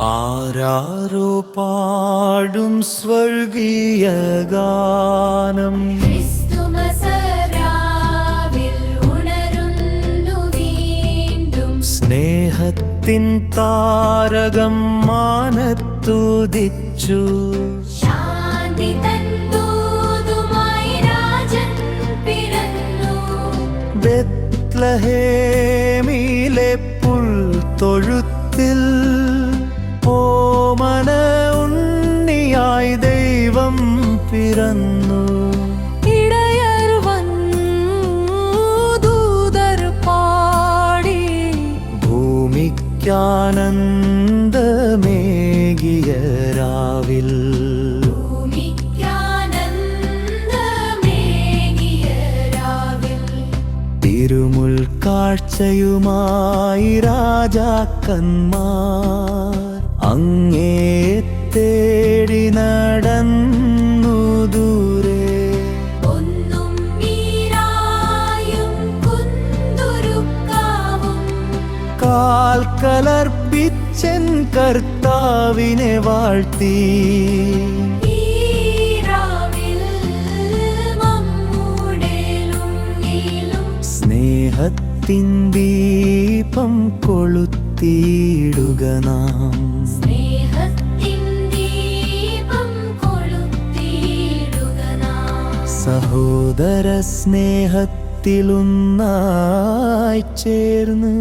ആരാരോ പാടും സ്വർഗീയ ഗാനം. സ്നേഹത്തിൻ താരകം മാനത്തുദിച്ചു. ശാന്തി ബെത്ലഹേമിലെ പുൽത്തൊഴുത്തിൽ ഓമന ഉണ്ണിയായി ദൈവം പിറന്നു. ഇടയർ ദൂതർ പാടി. ഭൂമിക്കാനന്ദമേകിയ രാവിൽ ഭൂമിക്കാനന്ദമേകിയ രാവിൽ തിരുമുൽ കാഴ്ചയുമായി രാജാക്കന്മാർ അങ്ങേ തേടി നടന്നു ദൂരെ. ഒന്നും കാൽ കലർപ്പിച്ചൻ കർത്താവിനെ വാഴ്ത്തി. സ്നേഹത്തിൻ ദീപം ദീപം കൊളുത്തിയിടുക നാം. സഹോദര സ്നേഹത്തിലൊന്നായി ചേർന്ന്